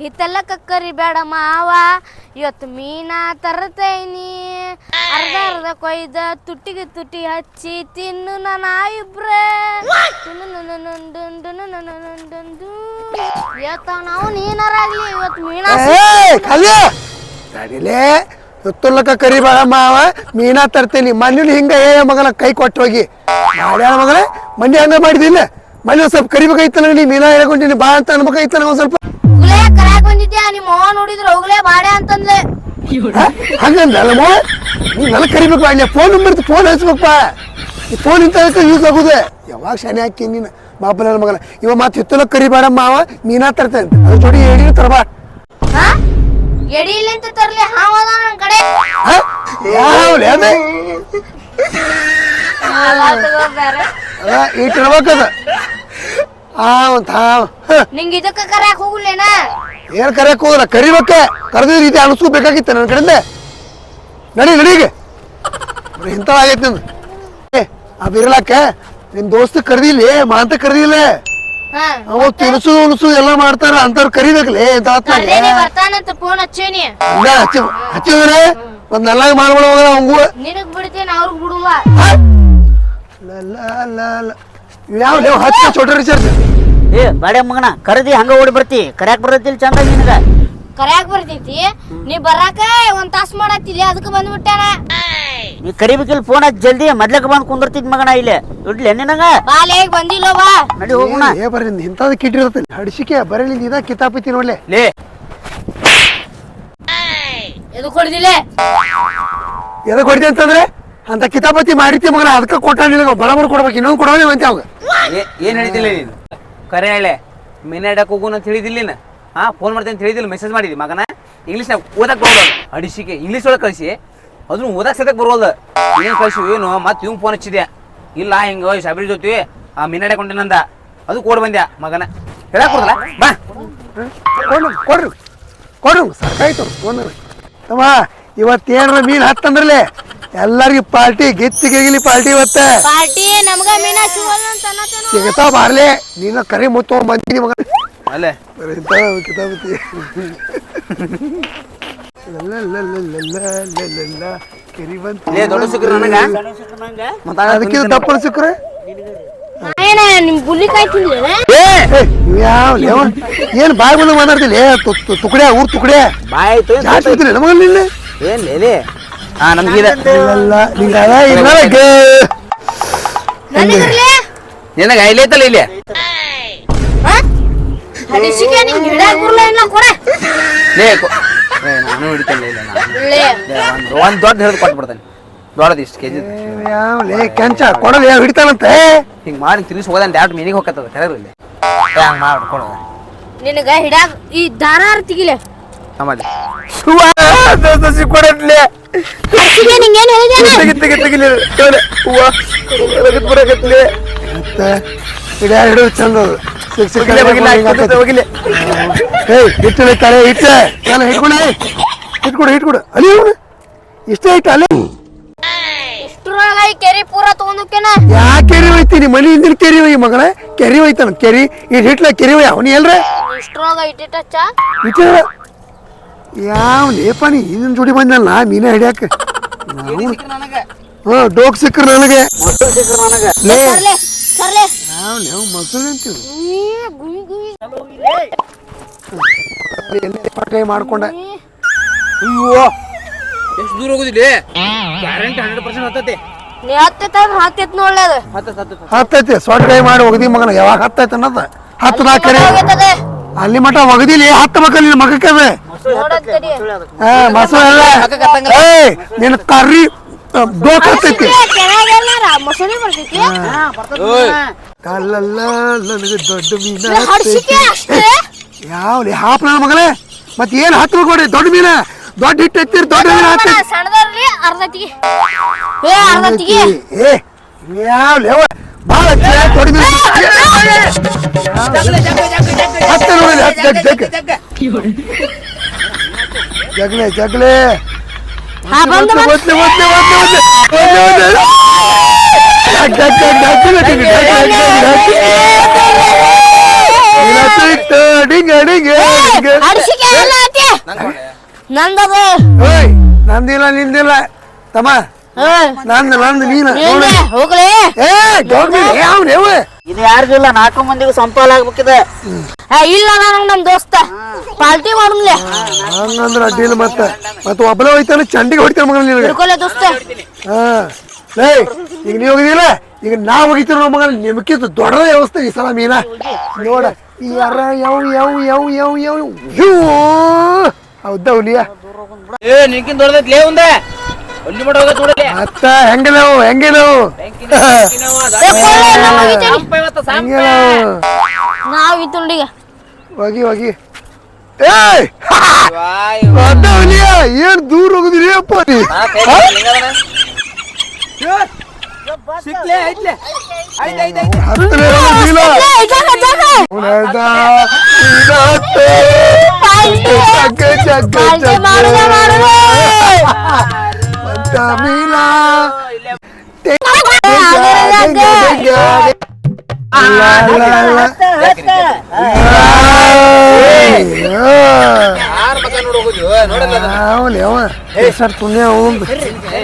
ಹಿತ್ತಲ್ಲ ಕಕ್ಕರಿ ಬೇಡ ಮಾವ. ಇವತ್ತು ಮೀನಾ ತರ್ತೇನಿ. ಅರ್ಧ ಅರ್ಧ ಕೊಯ್ದ ತುಟ್ಟಿಗೆ ತುಟ್ಟಿ ಹಚ್ಚಿ ತಿನ್ನು ನನ್ನ ಇಬ್ರೆ. ಇವತ್ತು ನಾವು ನೀನಾರಾಗ್ಲಿ ಇವತ್ತು ಮೀನಾ ಕಲ್ಯ ತಡಿಲೇ ಸುತ್ತಲಕ್ಕ ಕರಿಬೇಡ ಮಾವ ಮೀನಾ ತರ್ತೇನಿ ಮನೇಲಿ ಹಿಂಗ ಏ ಮಗನ ಕೈ ಕೊಟ್ಟು ಹೋಗಿ ಮಾಡ್ಯಾಳ ಮಗನ ಮನೆ ಹಂಗ ಮಾಡಿದಿಲ್ಲ ಮನೆ ಸ್ವಲ್ಪ ಕರಿಬೇಕಾಯ್ತಲ್ಲ ನೀ ಮೀನಾ ಹೇಳ್ಕೊಂಡಿನಿ ಬಾ ಅಂತ ಅನ್ಬೇಕಾಯ್ತಲ್ಲ ಒಂದ್ ಸ್ವಲ್ಪ ಕರ್ಯಾಕ್ ಬಂದಿದ್ಯಾ ನಿಮ್ಮ ಅವ್ವ ನೋಡಿದ್ರೆ ಹೋಗ್ಲೇ ಬಾಡೆ ಅಂತಂದ್ಲೆ. ಹ? ಹಂಗಂದಲ್ಲ ಮೋ? ನೀ ನನ್ನ ಕರಿಬೇಕು ಅಲ್ಲಿ ಫೋನ್ ನಂಬರ್ ಫೋನ್ ಹಚ್ಬೇಕಪ್ಪ ಈ ಫೋನ್ ಇಂತ ಯೂಸ್ ಆಗುದೆ? ಯಾವಾಗ ಶನಿ ಹಾಕಿ ನೀನು ಬಾಪನ ಮಗನ? ಇವ ಮತ್ತೆ ಹಿತ್ತಲ ಕರಿಬೇಡ ಮಾವ ಮೀನಾ ತರ್ತೇನೆ ಅದ್ರ ಜೋಡಿ ಹೇಳಿ ತರಬಾ. ಹಾ? ಇಲ್ಲ ಅಂತ ತರ್ಲಿ ಹಾವದ ನನ್ ಕಡೆ. ಯಾವ್ಲೆ ಅದೇ? ಇಟ್ಟಿರ್ಬೇಕದ ಆ ಒಂದ್ ಹಾವ್. ನಿಂಗೆ ಇದಕ್ಕೆ ಕರ್ಯಾಕ ಹೋಗ್ಲೇನ ಏನ್ ಕರೆಯಕ್ ಹೋಗಲ್ಲ ಕರಿಬೇಕ ಕರೆದ ರೀತಿ ಅನಿಸ್ಕೊ ಬೇಕಾಗಿತ್ತು ನನ್ನ ಕಡೆಯಿಂದ. ನಡಿ ನಡಿಗೆ ಇಂಥ ಆಗೈತೆ ನಿಂದು. ಏ ಆ ಬಿರಲಾಕೆ ನಿನ್ ದೋಸ್ತ ಕರೆದಿಲ್ಲ ಮಾಂತ ಕರೆದಿಲ್ಲ ಅವ ತಿನ್ಸು ಉಣಸು ಎಲ್ಲ ಮಾಡ್ತಾರ ಅಂತವ್ರು ಕರಿಬೇಕಲ್ಲ ಇಂಥ ಹೊತ್ನಾಗೆ. ಬರ್ತಾನಂತ ಫೋನ್ ಹಚ್ಚೇನಿ. ಇಲ್ಲ ಹಚ್ಚಿ ಹಚ್ಚಿದ್ರೆ ಒಂದ್ ನಲ್ಲಾಗ ಮಾಡ್ಬಿಡ ಹೋಗಲ್ಲ ಅವಂಗೂ ನಿನಗ್ ಬಿಡ್ತೇನೆ ಅವ್ರಿಗೆ ಬಿಡುವ. ಯಾವ ನೀವು ಹಚ್ಚ ಚೋಟ ರಿಚಾರ್ಜ್ ಏ ಬಾಡೆ ಮಗನ ಕರದಿ ಹಂಗ ಓಡಿ ಬರ್ತಿ. ಕರ್ಯಾಕ್ ಬರತ್ತಿಲ್ ಚಂದ ನಿನಗ. ಕರ್ಯಾಕ್ ಬರ್ತೈತಿ? ನೀ ಬರಾಕ ಒಂದ್ ತಾಸ್ ಮಾಡತ್ತಿಲ್ಲ ಅದಕ್ಕೆ ಬಂದ್ಬಿಟ್ಟಾನ ನೀ ಕರಿಬೇಕಿಲ್ ಫೋನ್ ಹಚ್ಚಿ ಜಲ್ದಿ ಮೊದ್ಲಕ್ ಬಂದ್ ಕುಂದಿರ್ತಿದ್ ಮಗನ ಇಲ್ಲಿ. ಇಡ್ಲಿ ನಿನಗ? ಬಾಲೇಗ್ ಬಂದಿಲ್ಲ ಬಾ. ನಡಿ ಹೋಗೋಣ. ಏ ಬರ್ರಿ ಇಂತದ ಕಿಟ್ಟಿರತ್ತೆ. ಹಡಿಸಿಕೆ ಬರಲಿ ಇದ ಕಿತಾಪತಿ ನೋಡ್ಲೆ. ಲೇ. ಎದು ಕೊಡ್ದಿಲ್ಲ ಎದು ಹೊಡಿದೆ ಅಂತಂದ್ರೆ ಅಂತ ಕಿತಾಪತಿ ಮಾಡಿತಿ ಮಗನ ಅದಕ್ಕೆ ಕೊಟ್ಟ ನಿನಗೆ ಬಡ ಬಡ ಕೊಡ್ಬೇಕು ಇನ್ನೊಂದು ಕೊಡೋದೇ ಅಂತ ಅವಾಗ. ಏ- ಏನ್ ಹೇಳಿದಿಲ್ಲ ನೀನು? ಕರೆ ಹೇಳೆ. ಮೀನು ಹಿಡಕ್ಕೆ ಹೋಗು ಅಂತ ಹೇಳಿದಿಲ್ಲ ನೀನು ಹಾ ಫೋನ್ ಮಾಡ್ತೀನಿ ಅಂತ ಹೇಳಿದಿಲ್ಲ ಮೆಸೇಜ್ ಮಾಡಿದಿ ಮಗನ? ಇಂಗ್ಲೀಷ್ನಾಗ ಓದಕ್ಕೆ ಬರೋಲ್ಲ ಅಡಿಸಿಕೆ ಇಂಗ್ಲೀಷ್ ಒಳಗೆ ಕಳಿಸಿ. ಅದನ್ನು ಓದಕ್ಕೆ ಸದಕ್ಕೆ ಬರೋಲ್ಲ ಏನು ಕಳಿಸಿ ಏನು? ಮತ್ತೆ ಇವ್ ಫೋನ್ ಹಚ್ಚಿದೆ ಇಲ್ಲ, ಹಿಂಗೆ ಶಬರಿ ಜೊತೆ, ಆ ಮೀನಾಡಕ್ ಹೊಂಟೇನಂದ ಅದು. ಕೋಡ್ ಬಂದ್ಯಾ ಮಗನ? ಹೇಳಕ್ ಕೊಡಲ್ಲ ಬಾ. ಕೊಡ್ರಿ ಕೊಡ್ರಿ. ಕೊಡ್ರಿ. ಸಾಕಾಯ್ತು ತಮ್ಮ, ಇವತ್ತೇನ್ರ ಮೀನ್ ಹತ್ತಂದ್ರಲೆ ಎಲ್ಲರಿಗೂ ಪಾರ್ಟಿ ಗಿಚ್ಚಿ ಗಿಗಿಲಿ ಪಾರ್ಟಿ ಇವತ್ತ. ಪಾರ್ಟಿ ನಮಗ ಮೀನಾ ಸಿಗೋಲ್ಲ ಅಂತ ಅನ್ನತ್ತೇನು. ಸಿಗತಾವ ಬಾರ್ಲೆ? ನೀನು ಕರಿ ಮುತ್ತೋ ಬಂದಿನಿ ಮಗ ಅಲ್ಲೇ. ಬರೀ ಕಿತಾಪತಿ ಲಲ್ಲಲ್ಲಲ್ಲಲ್ಲಲ್ಲಲ್ಲ, ಕೆರಿ ಬಂತು. ಲೇ ದೊಡ್ಡ ಸಿಕ್ಕ್ರ ನನಗ? ದಪ್ಪನ ಏನ ನಿಮ್ ಬುಲ್ಲಿಕಾಯಿ ಏ! ಯಾವ ಲೇವ ಏನ್ ಬಾಯ್ ಬಂದು ಮಾತಾಡ್ತಿಲ್ಲ? ತುಕಡೆ ಊರ್ ತುಕಡೆ ಬಾಯ್ ಆಯ್ತು ಏನ್ ಲೇ? ಹಾ ನಮ್ಗಿದೆ ಇಲ್ಲ ನಿಂಗ ಅದ? ಇಲ್ಲ ನಿನಗ ಲೇ ಕೊ- ಏ, ನಾನು ನಾನು. ಲೇ, ಒಂದ್ ಒಂದ್ ದೊಡ್ಡ ಹಿಡಿದು ಕೊಟ್ಬಿಡ್ತೇನೆ. ದೊಡ್ಡದು ಇಷ್ಟು ಕೆಜಿ ಯಾವ ಲೇ ಕೆಂಚ ಕೊಡೋದು ಯಾವ ಹಿಡಿತಾನಂತೆ? ಹಿಂಗ್ ಮಾಡಿ ತಿನ್ನಿಸಿ ಹೋದ ಡ್ಯಾಟ್ ಮೀನಿಗೆ ಹೋಗತ್ತದ ಕರೆ ಇಲ್ಲಿ. ಹಂಗ್ ಮಾಡ್ಕೊಡು ನಿನಗ ಈ ದಾರ ತೆಗಿಲೆ. ನಮ್ಮಲ್ಲಿ ದೋಸೆ ಕೊಡತ್ಲೆ. ಹರ್ಷಿಗೆ ನಿಂಗೇನು ಹೇಳಿದೆ ತೆಗಿ ತೆಗಿ ಮತ್ತೆ ಚಂದ ಸಿಕ್ಸಿಕ್ಲೆ ಬಗಿಲೆ ಹೇ ಇಟ್ಟಲೆ ತಲೆ ಇಟ್ಟೆ ನಾನು ಹಿಡ್ಕೊಳ ಹಿಡ್ಕೊಡು ಹಿಡ್ಕೊಡು ಅಲ್ಲಿ ಹೋಗು. ಇಷ್ಟೇ ಐತೆ ಕೆರಿ ಪೂರ ತಗೊಂಡಕ್ಕೇನ ಯಾ ಕೆರಿ ಒಯ್ತೀನಿ? ಮನೆ ಹಿಂದಿನ ಕೆರಿ ಒಯ್ಯಿ ಮಗಳ. ಕೆರಿ ಒಯ್ತಾನ ಕೆರಿ. ಈ ಹಿಟ್ಲ ಕೆರಿ ಒಯ್ಯ ಅವನು ಎಲ್ರ ಇಷ್ಟ್ರೊಳಗ ಇಟ್ಟಿಟ್ಟ ಇಟ್ಟಿರ ಯಾವ ಲೇಪ ಜೋಡಿ ಬಂದಲ್ಲ ಮೀನ ಹಿಡಿಯಕ್ಕೆ ಹಾ ಡೋಕ್ ಸಿಕ್ಕ್ರ ನನಗೆ. ನಾವು ಮಾಡ್ಕೊಂಡೆ? ಅಯ್ಯೋ. ಎಷ್ಟು ದೂರ ಹೋಗುದಿಲ್ಲ? ಪರ್ಸೆಂಟ್ ಹತ್ತೈತಿ. ಹತ್ತೈತಿ ಕೈ ಮಾಡಿ ಹೋಗದಿ ಮಗನ ಯಾವಾಗ ಹತ್ತೈತೆ ಅನ್ನೋದು? ಹತ್ತು ನಾಲ್ಕು ಅಲ್ಲಿ ಮಠ ಒಗದಿಲ್ಲ ಹತ್ತು ಮಕ್ಕಳು ನಿನ್ನ ಮಗಕ್ಕವೆ? ಎಲ್ಲ ಏ ನಿನ್ನ ಕರ್ರಿ ಡೋಕತ್ತೈತಿ ಕಲ್ಲಲ್ಲ ನನಗೆ ದೊಡ್ಡ ಮೀನ ಯಾವ ಹಾಪ್ ನನ್ನ ಮಗನೇ ಮತ್ತೆ ಏನು ಹತ್ತು ಕೊಡಿ ದೊಡ್ಡ ಮೀನ? ದೊಡ್ಡ ಹಿಟ್ಟು ಎತ್ತಿರ್ ದೊಡ್ಡ ಮೀನ ಹತ್ತಿ. ಏ ಯಾವ ಬಹಳ ತೊಡಿದ ಹತ್ತೆ ನೋಡಿ ಹತ್ತು ಜಗ್ ಜಗ್ಲೆ ಜಗ್ಲೆ ನಂದಿಲ್ಲ ನಿಂದಿಲ್ಲ ತಮ್ಮ ನಂದು ನಂದು ನೀನು. ಹೋಗ್ಲಿ. ಏ ಅವ್ನು ಯಾವ ಇದು ಯಾರಿಗೂ ಇಲ್ಲ ನಾಲ್ಕು ಮಂದಿಗೂ ಸಂಪಾಲ ಆಗ್ಬೇಕಿದೆ. ಇಲ್ಲ ನಾನು ನಮ್ ದೋಸ್ತ. ಪಾಲ್ಟಿ ಮಾಡಮ್ಲೆ. ಹಂಗಂದ್ರ ಅಡ್ಡಿಲ್ಲ ಮತ್ತೆ. ಮತ್ತೆ ಒಬ್ಬನೇ ಹೋಯ್ತಾನೆ ಚಂಡಿಗೆ ಹೊಡಿತಾನೆ ಮಗನ ನಿನಗೆ. ತಿಳ್ಕೊಲೆ ದೋಸ್ತ. ಹಾ. ಲೇ ಈಗ ನೀವು ಹೋಗಿದಿಲ್ಲ ಈಗ ನಾ ಹೋಗಿತೀರ ಮಗನ. ನಿಮ್ಕಿಂತ ದೊಡ್ಡ ವ್ಯವಸ್ಥೆ ಈ ಸಲ ಮೀನಾ. ನೋಡ ಈ ಯಾರ ಯಾವ ಯಾವ ಯಾವ ಯಾವ ಯಾವ ಹ್ಯೂ ಹೌದಾ ಹುಲಿಯ? ಏ ನಿನ್ಕಿನ್ ದೊಡ್ಡದೈತಿ ಲೇ ಒಂದೆ ಅಲ್ಲಿ ಮಟ್ಟ ಹೋಗತ್ ನೋಡಲಿ ಮತ್ತ ಹೆಂಗ ನಾವು ಹೆಂಗೆ ನಾವು? ಹೆಂಗೆ ತುಂಡಿಗೆ ಹೋಗಿ ಹೋಗಿ. ಏಯ್! ಏನ್ ದೂರ ಹೋಗುದಿರಿ ಅಪ್ಪ ನೀ? ಸಿಕ್ಲೆ ಐತ್ಲೆ. ಹೋಗಿಲ್ಲ. ಜಗ್ಗ ಜಗ್ಗ ಜಗ್ಗ. ಮಾಡುದ ಮಾಡುದ. ಮತ್ತ ಮೀನ ಅದ್ರ ಜಾಗ. ಲಾ, ಲಾ, ಲಾ. ಯಾರ್ ಮಗ ನೋಡ್ ಹೋಗುದು ನೋಡಲ್ಲ ಅದನ್ನ. ಅವನೇ ಅವ ಹೆಸರು ಪುಣ್ಯ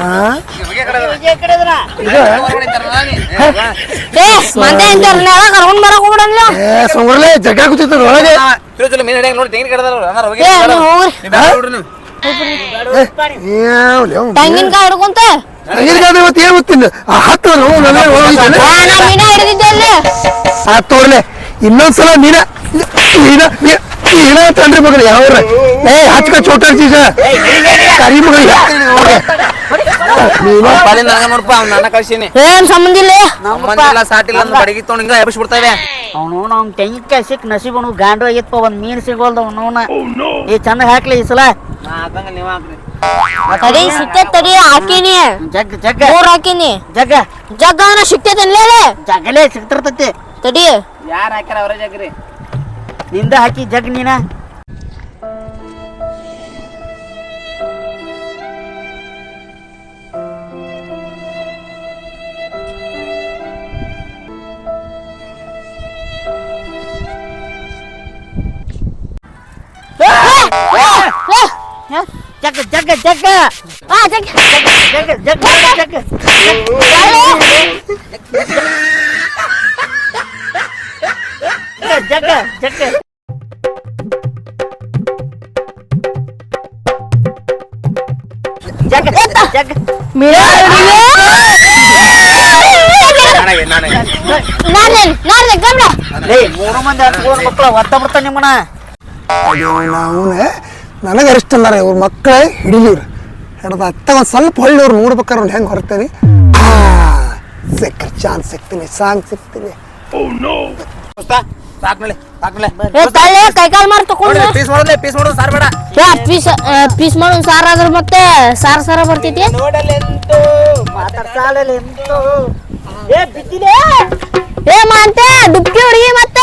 ಹಾ ಬಗ್ಗೆ ಕಡೆ ಇದು ಹೊರಗಡೆ ಇದ್ದಾರಲ್ಲ ನೀ? ಏ, ಬಾ. ಏ ಮಂದೆ ಇಂಟರ್ನೆಲ್ಲ ಕರ್ಕೊಂಡ್ ಬರಕ್ ಹೋಗ್ಬಿಡಲ್ಲ ಏ ಸೊಂಗ್ರಲೆ ಜಗ್ಗ ಕೂತಿತ್ತು ಒಳಗೆ ನೋಡಿ ತೆಂಗಿನ ಕಡೆ ಅದಾರ, ಅದಾರ ಹೋಗಿ. ತೆಂಗಿನಕಾಯಿ ಹಿಡ್ಕೊಂತ? ಹಂಗಿರ್ಗಾದ್ರೆ ಇವತ್ತು ಏನು ಗೊತ್ತಿಲ್ಲ. ಹತ್ತು ಮೀನ ಹಿಡಿದಿದ್ದೆ ಅಲ್ಲಿ. ಆ ತೋರ್ಲೆ ಇನ್ನೊಂದ್ಸಲ ನೀನ ನೀನ ತಂದ್ರಿ ಮಗನ ಯಾವ್ರ ಏ ಹಚ್ಕ ಚೋಟ ಚೀಸ. ಕರಿ ಮಗ ನೀನು? ಪಾಲಿಂದ ನನಗ ನೋಡ್ಪ ಅವ್ನ ನನ್ನ ಕಳ್ಸೀನಿ. ಏನ್ ಸಂಬಂಧ ಇಲ್ಲ. ಸಾಟಿಲ್ಲ ಬಡಗಿ ತೊಗೊಂಡು ಹಿಂಗ ಎಬ್ಬಿಸಿ ಬಿಡ್ತಾವೆ ಅವನು ನಮ್ ತೆಂಗಿನಕಾಯಿ ಸಿಕ್ ನಸೀಬನು ಗಾಂಡು ಆಗಿತ್ತಪ್ಪ ಒಂದ್ ಮೀನ್ ಸಿಗೋಲ್ದ ಅವನವನ ಈ ಚಂದ ಹಾಕ್ಲಿ ಈ ಸಲ. ನಾ ಹಾಕಂಗ ನೀವ್ ಹಾಕ್ರಿ. ತಡಿ ಸಿಕ್ತೆ ತಡಿ ಹಾಕಿನಿ. ಜಗ್ ಜಗ್. ಮೂರ್ ಹಾಕಿನಿ. ಜಗ್. ಜಗ್ಗ ಅವನ ಸಿಕ್ತೈತೆ ಅನ್ಲೇ ಜಗಲೇ ಸಿಗ್ತಿರ್ತತಿ. ತಡಿ. ಯಾರ್ ಹಾಕ್ಯಾರ ಅವರೇ ಜಾಗ್ರಿ? ನಿಂದ ಹಾಕಿ ಜಗ್ ನೀನ. ಜಗ್ ಜಗ್ ಮೀನ ಹಿಡಿಲಿ. ನನಗೆ ನನಗೆ ನಾನೇ ನಾನೇ ಗಮ್ಲ ಏ ಮೂರು ಮಂದಿ ಹಚ್ಕೊಂಡ್ ಮಕ್ಕಳು ಒತ್ತ ಬಿಡ್ತಾನ ನಿಮ್ಮನ ಅವನ ನನಗೆ ಅರಿಷ್ಟ ಅಂದಾರ ಇವ್ರ ಮಕ್ಕಳೇ ಹಿಡಿಲಿವ್ರು. ಹಿಡ್ದ ಅತ್ತ ಒಂದು ಸ್ವಲ್ಪ ಹೊಳ್ಳಿವ್ರು ನೋಡ್ಬೇಕಾರೆ ಅವ್ನು ಹೆಂಗೆ ಹೊರತೇನೆ ಸಿಕ್ಕರೆ ಚಾನ್ಸ್ ಸಿಗ್ತೀನಿ ಸಾಂಗ್ ಸಿಗ್ತೀನಿ. ಸಾಕ್ನಲೆ ಸಾಕ್ನಲೆ ಏ ತಳ್ಳೆ ಕೈಕಾಲ್ ಮಾರ್ ತಕೊಂಡು ಪೀಸ್ ಮಾಡೋದ್ಲೆ ಪೀಸ್ ಮಾಡೋದು ಸಾರ್ ಬೇಡ. ಏ ಪೀಸ್ ಪೀಸ್ ಮಾಡೋನ್ ಸಾರ್ ಆದ್ರ ಮತ್ತೆ ಸಾರ್ ಸಾರ ಬರ್ತೈತಿ ಏ ಮಾಂತೆ ಡುಬ್ಕಿ ಹುಡುಗಿ ಮತ್ತೆ?